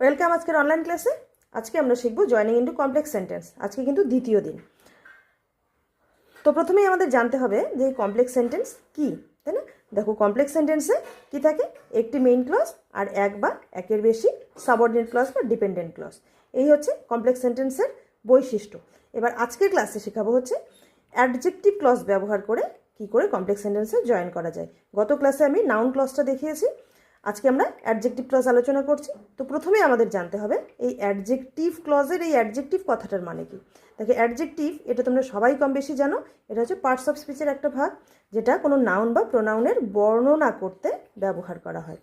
Welcome আজকের online ক্লাসে আজকে আমরা শিখব জয়নিং ইন্টু কমপ্লেক্স সেন্টেন্স আজকে কিন্তু দ্বিতীয় দিন। তো প্রথমেই আমাদের জানতে হবে যে কমপ্লেক্স সেন্টেন্স কি, তাই না? দেখো কমপ্লেক্স সেন্টেন্সে কি থাকে? একটি মেইন ক্লজ আর এক বা একের বেশি সাবঅর্ডিনেট ক্লজ বা ডিপেন্ডেন্ট ক্লজ এই হচ্ছে কমপ্লেক্স সেন্টেন্সের বৈশিষ্ট্য। এবার আজকের ক্লাসে শেখাবো হচ্ছে অ্যাডজেক্টিভ ক্লজ ব্যবহার করে কি করে কমপ্লেক্স সেন্টেন্সে জয়েন করা যায়। গত ক্লাসে আমি নাউন ক্লজটা দেখিয়েছি। আজকে আমরা অ্যাডজেক্টিভ ক্লজ আলোচনা করছি। তো প্রথমে আমাদের জানতে হবে, এই অ্যাডজেক্টিভ ক্লজের এই অ্যাডজেক্টিভ কথাটার মানে কি? দেখে অ্যাডজেক্টিভ এটা তোমরা সবাই কম বেশি জানো, এটা হচ্ছে পার্টস অফ স্পিচের একটা ভাগ, যেটা কোনো নাউন বা প্রোনাউনের বর্ণনা করতে ব্যবহার করা হয়।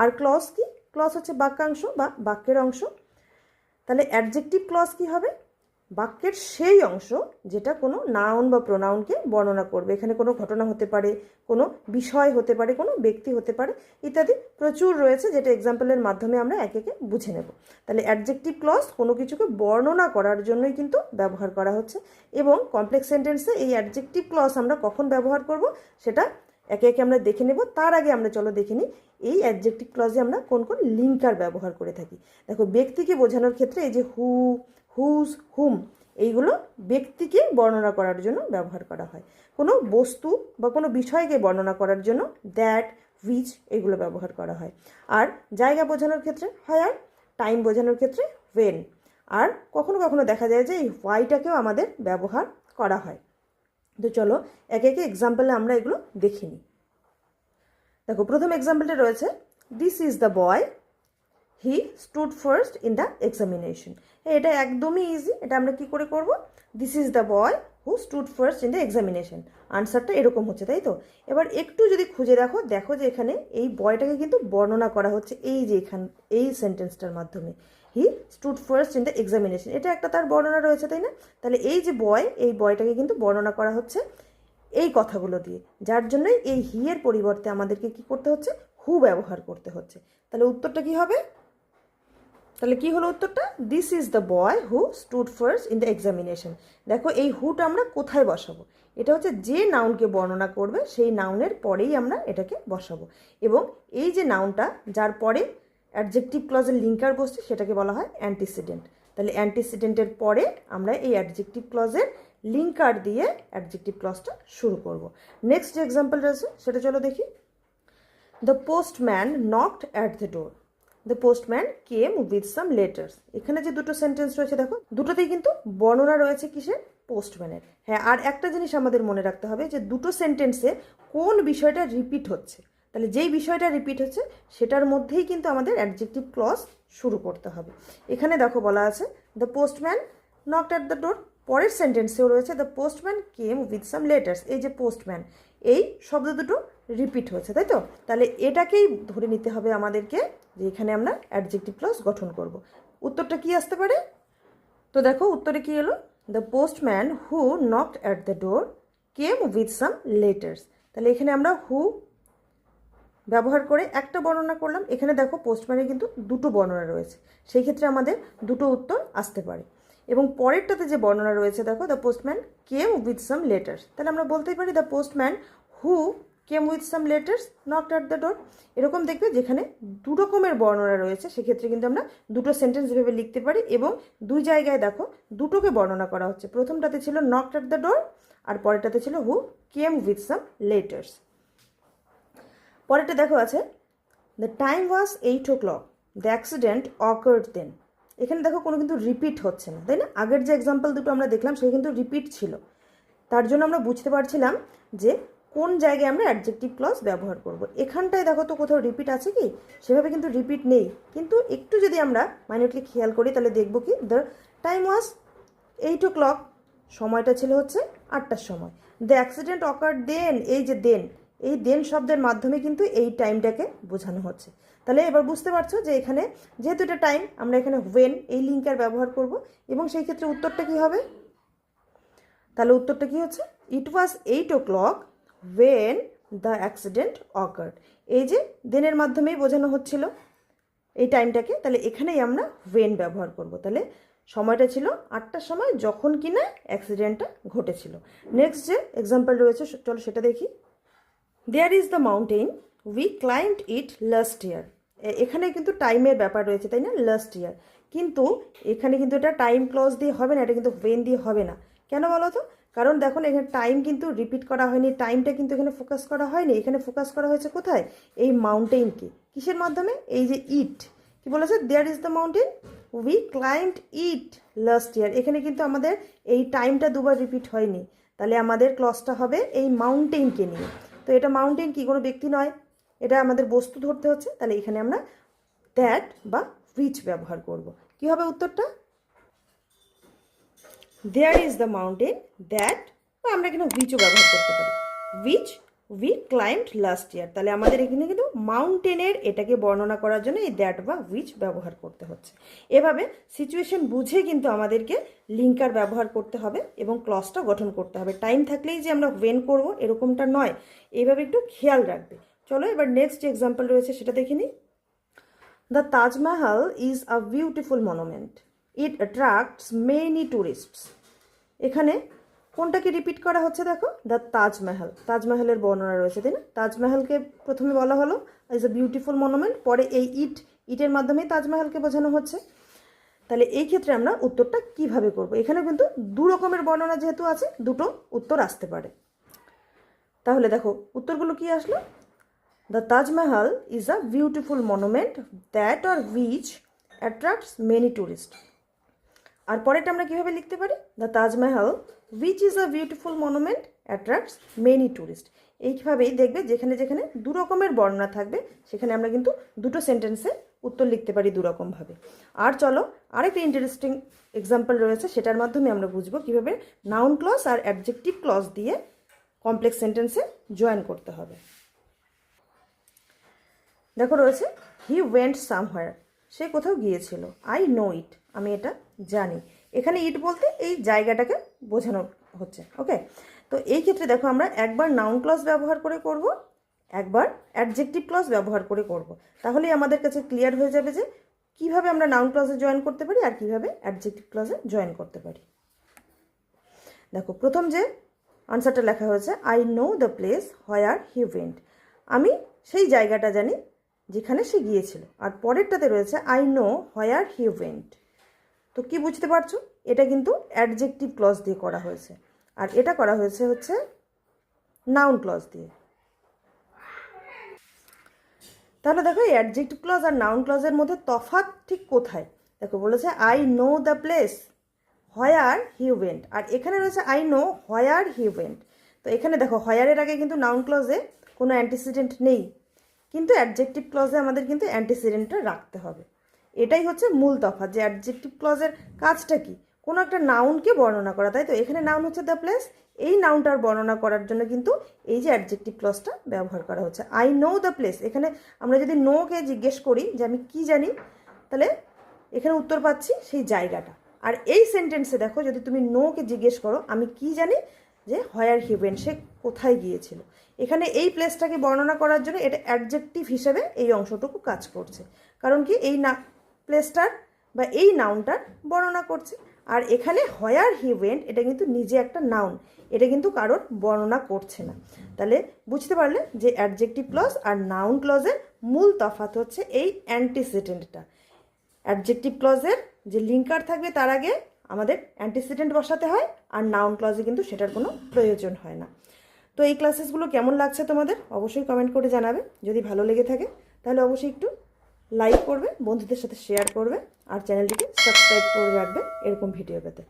আর ক্লজ কি? ক্লজ হচ্ছে বাক্যাংশ বা বাক্যের অংশ। তাহলে অ্যাডজেক্টিভ ক্লজ কি হবে? বাক্যের সেই অংশ যেটা কোনো নাউন বা প্রোনাউনকে বর্ণনা করবে। এখানে কোনো ঘটনা হতে পারে, কোনো বিষয় হতে পারে, কোনো ব্যক্তি হতে পারে ইত্যাদি প্রচুর রয়েছে যেটা এক্সাম্পলের মাধ্যমে আমরা একে একে বুঝে নেব। তাহলে অ্যাডজেক্টিভ ক্লস কোনো কিছুকে বর্ণনা করার জন্যই কিন্তু ব্যবহার করা হচ্ছে এবং কমপ্লেক্স সেন্টেন্সে এই অ্যাডজেক্টিভ ক্লস আমরা কখন ব্যবহার করব সেটা একে একে আমরা দেখে নেব। তার আগে আমরা চলো দেখে নিই এই অ্যাডজেক্টিভ ক্লজে আমরা কোন কোন লিঙ্কার ব্যবহার করে থাকি। দেখো, ব্যক্তিকে বোঝানোর ক্ষেত্রে এই যে হু হুজ হুম এইগুলো ব্যক্তিকে বর্ণনা করার জন্য ব্যবহার করা হয়। কোনো বস্তু বা কোনো বিষয়কে বর্ণনা করার জন্য দ্যাট উইচ এগুলো ব্যবহার করা হয়। আর জায়গা বোঝানোর ক্ষেত্রে হয় আর টাইম বোঝানোর ক্ষেত্রে ওয়েন আর কখনো কখনো দেখা যায় যে এই হোয়াইটাকেও আমাদের ব্যবহার করা হয়। তো চলো একে একে এক্সাম্পলে আমরা এগুলো দেখে নিই। দেখো, প্রথম এক্সাম্পলটা রয়েছে this is the boy he stood first in the examination এটা একদমই ইজি এটা আমরা কি করে করব? This is the boy who stood first in the examination আনসারটা এরকম হচ্ছে, তাই তো? এবার একটু যদি খুঁজে দেখো দেখো যে এখানে এই বয়টাকে কিন্তু বর্ণনা করা হচ্ছে এই যে এখান, এই সেন্টেন্সটার মাধ্যমে। He stood first in the examination এটা একটা তার বর্ণনা রয়েছে, তাই না? তাহলে এই যে বয় এই বয়টাকে কিন্তু বর্ণনা করা হচ্ছে এই কথাগুলো দিয়ে। যার জন্যই এই হি এর পরিবর্তে আমাদেরকে কি করতে হচ্ছে? হু ব্যবহার করতে হচ্ছে। তাহলে উত্তরটা কি হবে? তাহলে কি হলো উত্তরটা? This is the boy who stood first in the examination দেখো, এই হুটা আমরা কোথায় বসাবো? এটা হচ্ছে যে নাউনকে বর্ণনা করবে, সেই নাউনের পরেই আমরা এটাকে বসাবো। এবং এই যে নাউনটা যার পরে অ্যাডজেক্টিভ ক্লজের লিঙ্কার বসছে, সেটাকে বলা হয় অ্যান্টিসিডেন্ট তাহলে অ্যান্টিসিডেন্টের পরে আমরা এই অ্যাডজেক্টিভ ক্লজের লিঙ্কার দিয়ে অ্যাডজেক্টিভ ক্লজটা শুরু করব। নেক্সট যে এক্সাম্পল রয়েছে সেটা চলো দেখি। The postman knocked at the door the postman came with some letters এখানে যে দুটো সেন্টেন্স রয়েছে, দেখো, দুটোতেই কিন্তু বর্ণনা রয়েছে কিসের? পোস্টম্যানের হ্যাঁ আর একটা জিনিস আমাদের মনে রাখতে হবে যে দুটো সেন্টেন্সে কোন বিষয়টা রিপিট হচ্ছে? তাহলে যেই বিষয়টা রিপিট হচ্ছে, সেটার মধ্যেই কিন্তু আমাদের অ্যাডজেক্টিভ ক্লজ শুরু করতে হবে। এখানে দেখো বলা আছে the postman knocked at the door পরের সেন্টেন্সেও রয়েছে the postman came with some letters এই যে পোস্টম্যান এই শব্দ দুটো রিপিট হয়েছে, তাই তো? তাহলে এটাকেই ধরে নিতে হবে আমাদেরকে যে এখানে আমরা অ্যাডজেক্টিভ ক্লজ গঠন করব। উত্তরটা কি আসতে পারে? তো দেখো, উত্তরে কি এলো? The postman who knocked at the door came with some letters তাহলে এখানে আমরা হু ব্যবহার করে একটা বর্ণনা করলাম। এখানে দেখো পোস্টম্যানে কিন্তু দুটো বর্ণনা রয়েছে। সেই ক্ষেত্রে আমাদের দুটো উত্তর আসতে পারে। এবং পরেরটাতে যে বর্ণনা রয়েছে, দেখো the postman came with some letters তাহলে আমরা বলতেই পারি the postman who came with some letters knocked at the door এরকম দেখবে যেখানে দু রকমের বর্ণনা রয়েছে, সেক্ষেত্রে কিন্তু আমরা দুটো সেন্টেন্স ভেবে লিখতে পারি এবং দুই জায়গায় দেখো দুটোকে বর্ণনা করা হচ্ছে। প্রথমটাতে ছিল নকড অ্যাট দ্য ডোর আর পরেরটাতে ছিল who came with some letters পরেরটা দেখো আছে the time was eight o'clock the accident occurred then এখানে দেখো কোনো কিন্তু রিপিট হচ্ছে না, তাই না? আগের যে এক্সাম্পল দুটো আমরা দেখলাম সে কিন্তু রিপিট ছিল। তার জন্য আমরা বুঝতে পারছিলাম যে কোন জায়গায় আমরা অ্যাডজেক্টিভ ক্লজ ব্যবহার করব? এখানটায় দেখো তো কোথাও রিপিট আছে কি? সেভাবে কিন্তু রিপিট নেই। কিন্তু একটু যদি আমরা মাইনটলি খেয়াল করি, তাহলে দেখব কি? The time was eight o'clock সময়টা ছিল হচ্ছে আটটার সময়। দ্য অ্যাক্সিডেন্ট অকার দেন এই যে দেন এই দেন শব্দের মাধ্যমে কিন্তু এই টাইমটাকে বোঝানো হচ্ছে। তাহলে এবার বুঝতে পারছ যে এখানে যেহেতু এটা টাইম আমরা এখানে ওয়েন এই লিঙ্কার ব্যবহার করব। এবং সেই ক্ষেত্রে উত্তরটা কি হবে? তাহলে উত্তরটা কি হচ্ছে? It was eight o'clock when the accident occurred এই যে দেনের মাধ্যমেই বোঝানো হচ্ছিল এই টাইমটাকে তাহলে এখানেই আমরা ওয়েন ব্যবহার করব। তাহলে সময়টা ছিল আটটার সময় যখন কিনা অ্যাক্সিডেন্টটা ঘটেছিল। নেক্সট যে এক্সাম্পল রয়েছে চলো সেটা দেখি। There is the mountain we climbed it last year এখানে কিন্তু টাইমের ব্যাপার রয়েছে, তাই না? লাস্ট ইয়ার কিন্তু এখানে কিন্তু এটা টাইম ক্লজ দিয়ে হবে না, এটা কিন্তু ওয়েন দিয়ে হবে না। কেন বলো তো? কারণ দেখুন, এখানে টাইম কিন্তু রিপিট করা হয়নি টাইমটা কিন্তু এখানে ফোকাস করা হয়নি। এখানে ফোকাস করা হয়েছে কোথায়? এই মাউন্টেনকে কিসের মাধ্যমে? এই যে ইট কি বলেছে? There is the mountain we climbed it last year এখানে কিন্তু আমাদের এই টাইমটা দুবার রিপিট হয়নি। তাহলে আমাদের ক্লসটা হবে এই মাউন্টেনকে নিয়ে। তো এটা মাউন্টেন কি? কোনো ব্যক্তি নয়। এটা আমাদের বস্তু ধরতে হচ্ছে। তাহলে এখানে আমরা দ্যাট বা রিচ ব্যবহার করব। কি হবে উত্তরটা? There is the mountain that বা আমরা কিন্তু উইচও ব্যবহার করতে পারি। Which we climbed last year তাহলে আমাদের এখানে কিন্তু মাউন্টেনের এটাকে বর্ণনা করার জন্য এই দ্যাট বা উইচ ব্যবহার করতে হচ্ছে। এভাবে সিচুয়েশন বুঝে কিন্তু আমাদেরকে লিঙ্কার ব্যবহার করতে হবে এবং ক্লসটা গঠন করতে হবে। টাইম থাকলেই যে আমরা ওয়েন করব এরকমটা নয়। এইভাবে একটু খেয়াল রাখবে। চলো এবার নেক্সট যে এক্সাম্পল রয়েছে সেটা দেখে নিই। The Taj Mahal is a beautiful monument. It many tourists. এখানে কোনটাকে রিপিট করা হচ্ছে দেখো দ্য তাজমহল তাজমহলের বর্ণনা রয়েছে, তাই না তাজমহলকে প্রথমে বলা হলো ইজ এ বিউটিফুল মনুমেন্ট পরে এই ইট ইটের মাধ্যমেই তাজমহলকে বোঝানো হচ্ছে তাহলে এই ক্ষেত্রে আমরা উত্তরটা কীভাবে করব এখানে কিন্তু দু রকমের বর্ণনা যেহেতু আছে, দুটো উত্তর আসতে পারে তাহলে দেখো, উত্তরগুলো কি আসলো the Taj Mahal is a beautiful monument that R which which many tourists. আর পরেরটা আমরা কীভাবে লিখতে পারি? The Taj Mahal which is a beautiful monument attracts many tourist এইভাবেই দেখবে যেখানে যেখানে দু রকমের বর্ণনা থাকবে, সেখানে আমরা কিন্তু দুটো সেন্টেন্সে উত্তর লিখতে পারি দু রকমভাবে আর চলো, আরেকটা ইন্টারেস্টিং এক্সাম্পল রয়েছে, সেটার মাধ্যমে আমরা বুঝব কীভাবে নাউন ক্লজ আর অ্যাডজেক্টিভ ক্লজ দিয়ে কমপ্লেক্স সেন্টেন্সে জয়েন করতে হবে। দেখো রয়েছে হি ওয়েন্ট সামহায়ার সে কোথাও গিয়েছিল। আই নো ইট আমি এটা জানি। এখানে ইট বলতে এই জায়গাটাকে বোঝানো হচ্ছে ওকে তো এই ক্ষেত্রে দেখো আমরা একবার নাউন ক্লজ ব্যবহার করে করব, একবার অ্যাডজেক্টিভ ক্লজ ব্যবহার করে করব। তাহলেই আমাদের কাছে ক্লিয়ার হয়ে যাবে যে কীভাবে আমরা নাউন ক্লজে জয়েন করতে পারি আর কীভাবে অ্যাডজেক্টিভ ক্লজে জয়েন করতে পারি। দেখো, প্রথম যে আনসারটা লেখা হয়েছে I know the place where he went আমি সেই জায়গাটা জানি যেখানে সে গিয়েছিল। আর পরেরটাতে রয়েছে I know where he went তো কি বুঝতে পারছ? এটা কিন্তু অ্যাডজেক্টিভ ক্লজ দিয়ে করা হয়েছে। আর এটা করা হয়েছে হচ্ছে নাউন ক্লজ দিয়ে। তাহলে দেখো, এই অ্যাডজেক্টিভ ক্লজ আর নাউন ক্লজের মধ্যে তফাৎ ঠিক কোথায়? দেখো, বলেছে I know the place where he went আর এখানে রয়েছে I know where he went তো এখানে দেখো হোয়ারের আগে কিন্তু নাউন ক্লজে কোনো অ্যান্টিসিডেন্ট নেই। কিন্তু অ্যাডজেক্টিভ ক্লজে আমাদের কিন্তু অ্যান্টিসিডেন্টটা রাখতে হবে। এটাই হচ্ছে মূল তফাৎ যে অ্যাডজেক্টিভ ক্লজের কাজটা কি? কোনো একটা নাউনকে বর্ণনা করা, তাই তো? এখানে নাউন হচ্ছে দ্য প্লেস এই নাউনটার বর্ণনা করার জন্য কিন্তু এই যে অ্যাডজেক্টিভ ক্লজটা ব্যবহার করা হচ্ছে। আই নো দ্য প্লেস এখানে আমরা যদি নোকে জিজ্ঞেস করি যে আমি কি জানি, তাহলে এখানে উত্তর পাচ্ছি সেই জায়গাটা। আর এই সেন্টেন্সে দেখো, যদি তুমি নোকে জিজ্ঞেস করো, আমি কি জানি যে হয়ার হিভেন সে কোথায় গিয়েছিল। এখানে এই প্লেসটাকে বর্ণনা করার জন্য এটা অ্যাডজেক্টিভ হিসেবে এই অংশটুকু কাজ করছে। কারণ কি এই না প্লেসটার বা এই নাউনটার বর্ণনা করছে। আর এখানে হয়ার হি ওয়েন্ট এটা কিন্তু নিজে একটা নাউন এটা কিন্তু কারোর বর্ণনা করছে না। তাহলে বুঝতে পারলে যে অ্যাডজেক্টিভ ক্লজ আর নাউন ক্লজের মূল তফাৎ হচ্ছে এই অ্যান্টিসিডেন্টটা অ্যাডজেক্টিভ ক্লজের যে লিঙ্কার থাকবে তার আগে আমাদের অ্যান্টিসিডেন্ট বসাতে হয় আর নাউন ক্লজে কিন্তু সেটার কোনো প্রয়োজন হয় না। তো এই ক্লাসেসগুলো কেমন লাগছে তোমাদের? অবশ্যই কমেন্ট করে জানাবে। যদি ভালো লেগে থাকে, তাহলে অবশ্যই একটু লাইক করবে, বন্ধুদের সাথে শেয়ার করবে, আর চ্যানেলটিকে সাবস্ক্রাইব করে রাখবে এরকম ভিডিও পেতে।